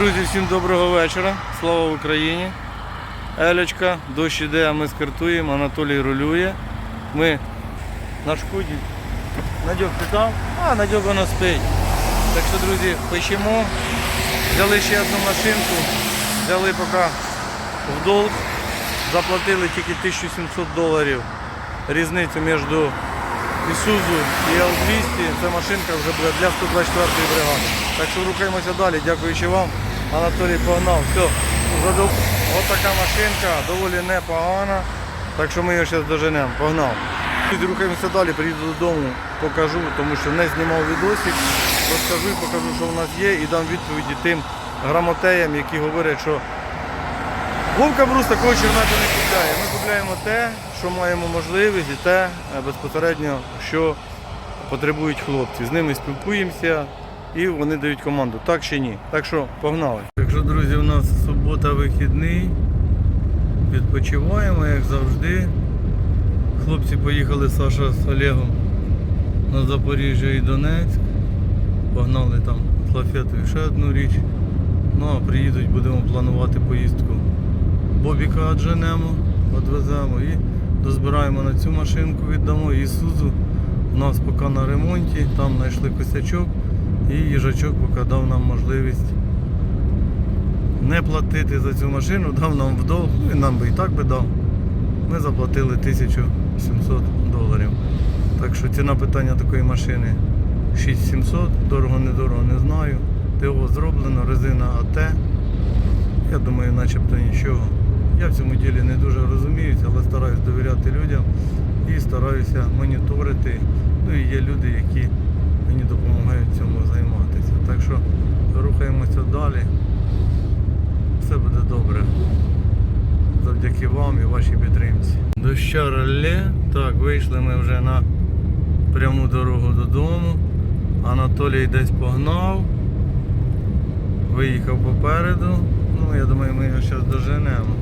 друзі, всім доброго вечора. Слава Україні. Елечка, дощ іде, а ми скартуємо, Анатолій рулює. Ми на шкоді. Надьок питав, а Надьок воно спить. Так що, друзі, печемо. Взяли ще одну машинку, взяли поки в долг, заплатили тільки 1700 доларів. Різницю між Ісузу і Л-200. Ця машинка вже буде для 124-ї бригади. Так що рухаємося далі. Дякуючи вам. Анатолій погнав. Все. Ось така машинка, доволі непогана. Так що ми його зараз доженемо. Погнав. Рухаємося далі, приїду додому, покажу, тому що не знімав відосик. Розкажу покажу, що в нас є, і дам відповіді тим грамотеям, які говорять, що Вовка Брус такого чермету не купляє. Ми купляємо те, що маємо можливість, і те е, безпосередньо, що потребують хлопці. З ними спілкуємося і вони дають команду. Так чи ні? Так що погнали. Якщо, друзі, у нас субота вихідний, відпочиваємо, як завжди. Хлопці поїхали Саша з Олегом на Запоріжжя і Донецьк. Погнали там лафетою ще одну річ. Ну а приїдуть, будемо планувати поїздку. Бобіка адженемо, відвеземо і дозбираємо на цю машинку, віддамо Ісузу. У нас поки на ремонті, там знайшли косячок і їжачок поки дав нам можливість не платити за цю машину, дав нам в ну і нам би і так би дав. Ми заплатили 1700 доларів. Так що ціна питання такої машини 6700, дорого недорого не знаю. ТО зроблено, резина АТ. Я думаю, начебто нічого. Я в цьому ділі не дуже розуміюся, але стараюсь довіряти людям і стараюся моніторити. Ну і є люди, які мені допомагають цьому займатися. Так що рухаємося далі. Все буде добре. Завдяки вам і вашій підтримці. Доща ралле. Так, вийшли ми вже на пряму дорогу додому. Анатолій десь погнав. Виїхав попереду. Ну, я думаю, ми його зараз доженемо.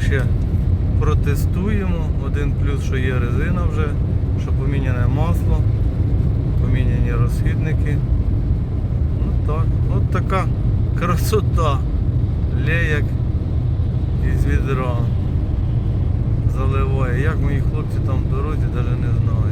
Ще протестуємо. Один плюс, що є резина вже, що поміняне масло, поміняні розхідники. Ну так, от така красота. Леяк із відра заливає. Як мої хлопці там в дорозі, навіть не знаю.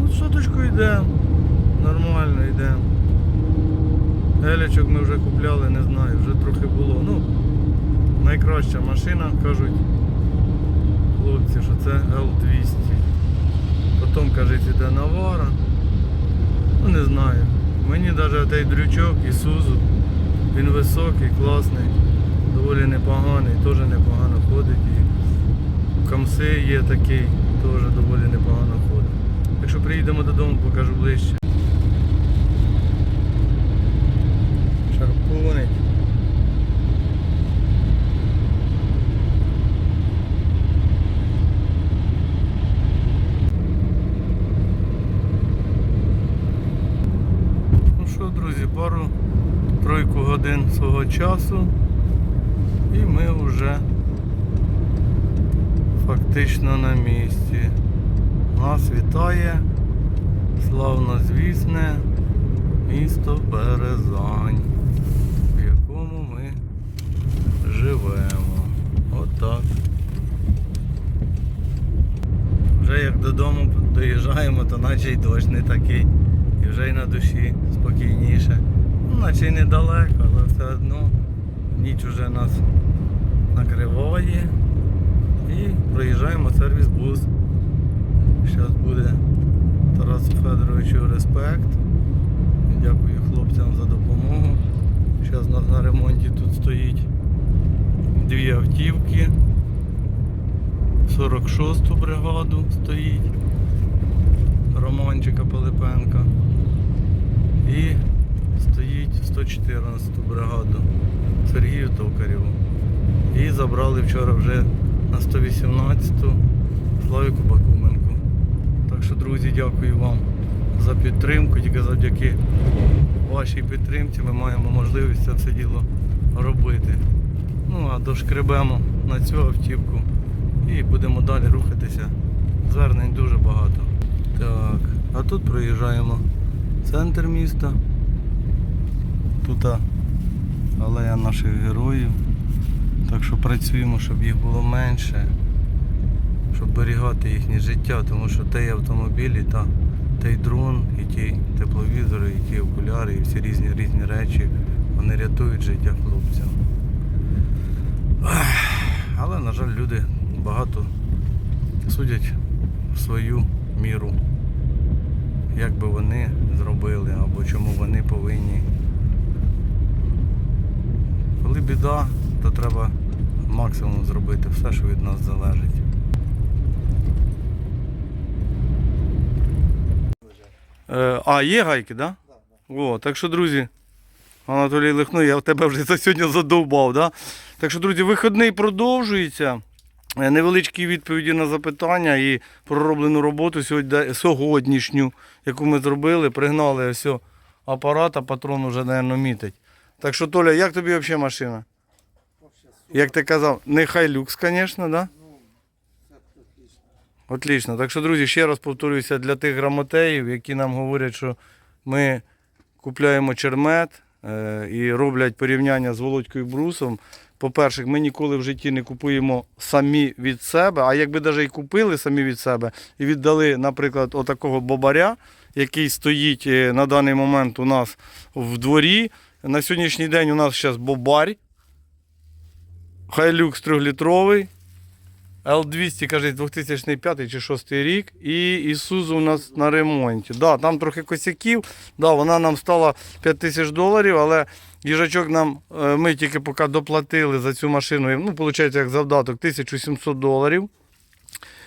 Ну, соточку йде. Нормально йде. Елечок ми вже купляли, не знаю, вже трохи було. Ну, найкраща машина, кажуть хлопці, що це L200. Потім, кажуть, іде Навара. Ну не знаю. Мені навіть той дрючок Ісузу, він високий, класний. доволі непоганий, теж непогано ходить. І камси є такий, теж доволі непогано. Якщо приїдемо додому, покажу ближче. Шарпунить. Ну що, друзі, пару тройку годин свого часу і ми вже фактично на місці. Нас вітає славнозвісне місто Березань, в якому ми живемо. Отак. Вже як додому доїжджаємо, то наче й дощ не такий. І вже й на душі спокійніше. Ну, наче й недалеко, але все одно ніч уже нас накриває. І проїжджаємо сервіс бус. Зараз буде Тарасу Федоровичу респект. Дякую хлопцям за допомогу. Зараз у на ремонті тут стоїть дві автівки. 46-ту бригаду стоїть Романчика Пилипенка. І стоїть 114-ту бригаду Сергію Токарєву. І забрали вчора вже на 118-ту Славіку Бакуменку. Що, друзі, дякую вам за підтримку. Тільки завдяки вашій підтримці ми маємо можливість це все діло робити. Ну а дошкребемо на цю автівку і будемо далі рухатися. Звернень дуже багато. Так, а тут проїжджаємо центр міста. Тут алея наших героїв. Так що працюємо, щоб їх було менше, щоб берігати їхнє життя, тому що той автомобіль, і та, той дрон, і ті тепловізори, і ті окуляри, і всі різні різні речі, вони рятують життя хлопцям. Але, на жаль, люди багато судять в свою міру, як би вони зробили або чому вони повинні. Коли біда, то треба максимум зробити все, що від нас залежить. Е, а, є гайки, так? Да? О, так що, друзі, Анатолій Лихно, я в тебе вже за сьогодні задовбав, да? Так що, друзі, вихідний продовжується. Е, Невеличкі відповіді на запитання і пророблену роботу сьогодні, сьогоднішню, яку ми зробили, пригнали ось апарата, патрон вже, мабуть, мітить. Так що, Толя, як тобі взагалі машина? Як ти казав, не хайлюкс, звісно, да? Отлично. Так що, друзі, ще раз повторююся для тих грамотеїв, які нам говорять, що ми купляємо чермет е, і роблять порівняння з Володькою Брусом. По-перше, ми ніколи в житті не купуємо самі від себе, а якби навіть і купили самі від себе і віддали, наприклад, отакого бобаря, який стоїть е, на даний момент у нас в дворі. На сьогоднішній день у нас зараз бобарь, Хайлюкс 3-літровий, L200, каже, 2005 чи 2006 рік. І Ісузу у нас на ремонті. Да, там трохи косяків. Да, вона нам стала 5 тисяч доларів, але їжачок нам, е, ми тільки поки доплатили за цю машину, ну, виходить, як завдаток, 1700 доларів.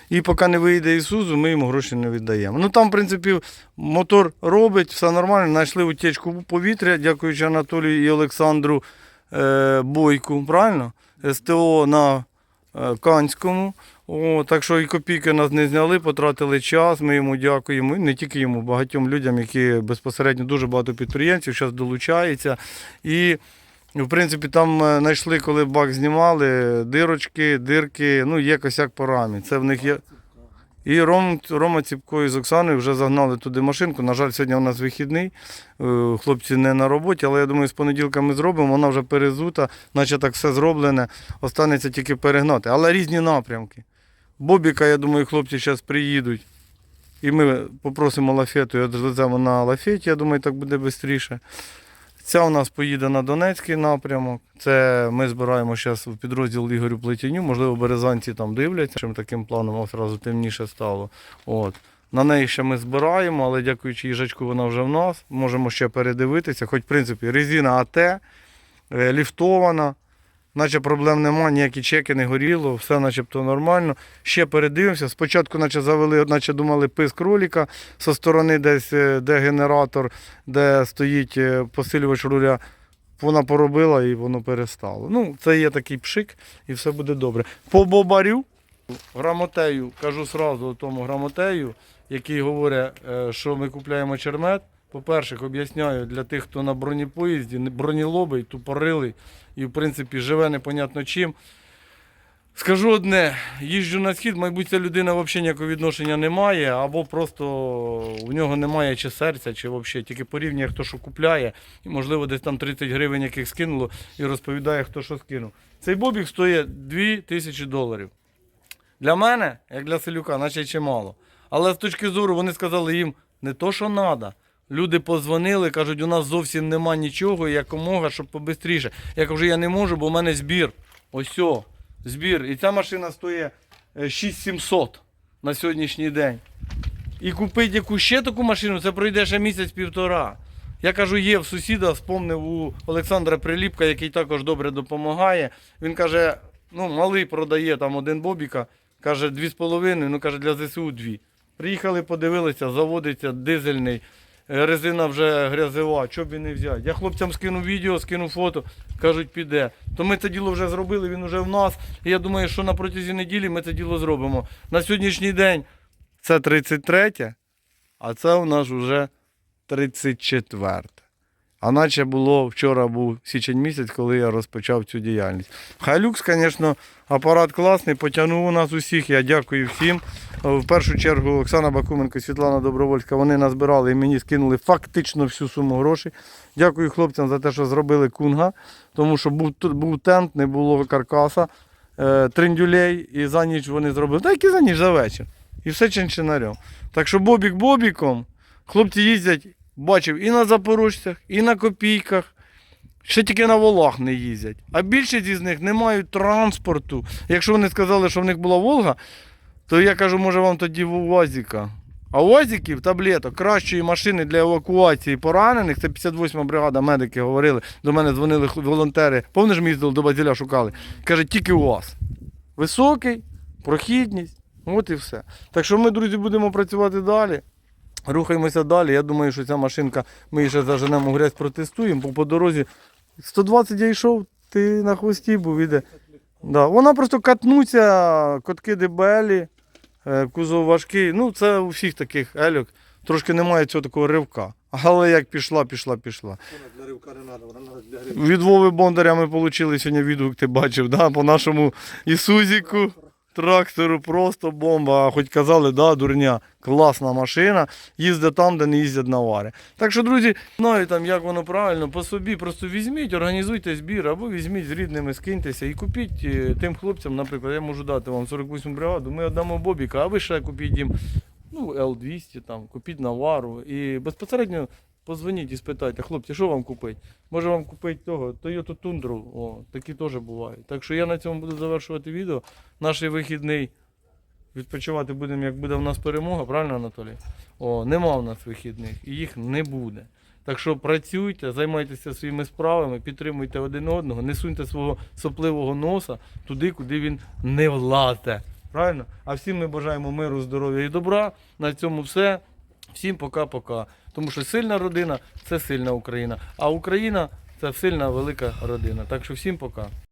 І поки не вийде Ісузу, ми йому гроші не віддаємо. Ну там, в принципі, мотор робить, все нормально. Знайшли утечку повітря, дякуючи Анатолію і Олександру е, Бойку, правильно? СТО на Канському. О, так що і копійки нас не зняли, потратили час. Ми йому дякуємо. І не тільки йому, багатьом людям, які безпосередньо дуже багато підприємців зараз долучаються. І в принципі, там е, знайшли, коли бак знімали, дирочки, дирки, ну є косяк по рамі. Це в них є. І Ром, Рома Ціпко з Оксаною вже загнали туди машинку. На жаль, сьогодні у нас вихідний. Е, Хлопці не на роботі, але я думаю, з понеділка ми зробимо. Вона вже перезута, наче так все зроблене. Останеться тільки перегнати. Але різні напрямки. Бобіка, я думаю, хлопці зараз приїдуть. І ми попросимо лафету і відвеземо на лафеті, я думаю, так буде швидше. Ця у нас поїде на Донецький напрямок. Це ми збираємо зараз в підрозділ Ігорю Плетіню. Можливо, березанці там дивляться, чим таким планом одразу темніше стало. От. На неї ще ми збираємо, але дякуючи їжачку, вона вже в нас. Можемо ще передивитися. Хоч, в принципі, резина АТ, е, ліфтована. Наче проблем нема, ніякі чеки не горіло, все начебто нормально. Ще передивимося. Спочатку, наче завели, наче думали пис кроліка зі сторони, десь е, де генератор, де стоїть е, посилювач руля. Вона поробила і воно перестало. Ну, це є такий пшик, і все буде добре. По бобарю, грамотею, кажу сразу тому грамотею, який говорить, е, що ми купляємо чермет. По-перше, об'ясняю для тих, хто на бронепоїзді, не- бронелобий, тупорилий і, в принципі, живе непонятно чим. Скажу одне, їжджу на схід, мабуть, ця людина взагалі ніякого відношення не має, або просто в нього немає чи серця, чи взагалі тільки порівнює, хто що купляє, і, можливо, десь там 30 гривень яких скинуло, і розповідає, хто що скинув. Цей бобік стоїть 2 тисячі доларів. Для мене, як для селюка, наче чимало. Але з точки зору вони сказали їм не то, що треба. Люди позвонили, кажуть, у нас зовсім нема нічого, якомога, щоб побистріше. Я кажу, я не можу, бо в мене збір. Ось о, збір. І ця машина стоїть е, 6700 на сьогоднішній день. І купити яку ще таку машину, це пройде ще місяць-півтора. Я кажу, є в сусіда, спомнив у Олександра Приліпка, який також добре допомагає. Він каже, ну, малий продає там один бобіка, каже, дві з половиною, ну каже, для ЗСУ дві. Приїхали, подивилися, заводиться дизельний, е, резина вже грязева, що б і не взяти. Я хлопцям скинув відео, скинув фото, кажуть, піде. То ми це діло вже зробили, він вже в нас. І я думаю, що на протязі неділі ми це діло зробимо. На сьогоднішній день це 33, а це у нас вже 34. А наче було вчора був січень місяць, коли я розпочав цю діяльність. Хайлюкс, звісно, апарат класний, потягнув у нас усіх. Я дякую всім. В першу чергу Оксана Бакуменко, Світлана Добровольська, вони назбирали і мені скинули фактично всю суму грошей. Дякую хлопцям за те, що зробили кунга, тому що був, був тент, не було каркаса, е, триндюлей, і за ніч вони зробили. Та які за ніч за вечір. І все чинчинарем. Так що бобік бобіком. Хлопці їздять, бачив, і на запорожцях, і на копійках. Ще тільки на волах не їздять. А більшість із них не мають транспорту. Якщо вони сказали, що в них була Волга, то я кажу, може вам тоді в УАЗіка. А УАЗіків, таблеток, кращої машини для евакуації поранених, це 58 бригада, медики говорили, до мене дзвонили волонтери. Повниш ми їздили до Базіля, шукали. Каже, тільки УАЗ. Високий, прохідність, от і все. Так що ми, друзі, будемо працювати далі. Рухаємося далі. Я думаю, що ця машинка, ми її ще заженемо грязь, протестуємо, бо по дорозі 120 я йшов, ти на хвості був іде. Да. Вона просто катнуться, котки дебелі, е, кузов важкий. Ну, це у всіх таких ельок. Трошки немає цього такого ривка. Але як пішла, пішла, пішла. Для ривка не треба, вона для ривка. Від Вови Бондаря ми отримали сьогодні відгук, ти бачив, да? по нашому Ісузіку. Трактору просто бомба. Хоч казали, да, дурня, класна машина, їздить там, де не їздять навари. Так що, друзі, знаю там, як воно правильно, по собі просто візьміть, організуйте збір, або візьміть з рідними, скиньтеся і купіть е, тим хлопцям, наприклад, я можу дати вам 48 бригаду, ми віддамо Бобіка, а ви ще купіть їм ну, L200, там, купіть навару і безпосередньо позвоніть і спитайте, хлопці, що вам купити? Може вам купити того, Toyota Tundra, о, такі теж бувають. Так що я на цьому буду завершувати відео. Наш вихідний відпочивати будемо, як буде в нас перемога, правильно, Анатолій? О, нема в нас вихідних і їх не буде. Так що працюйте, займайтеся своїми справами, підтримуйте один одного, не суньте свого сопливого носа туди, куди він не влазе. Правильно? А всім ми бажаємо миру, здоров'я і добра. На цьому все. Всім пока-пока. Тому що сильна родина це сильна Україна. А Україна це сильна велика родина. Так що всім пока.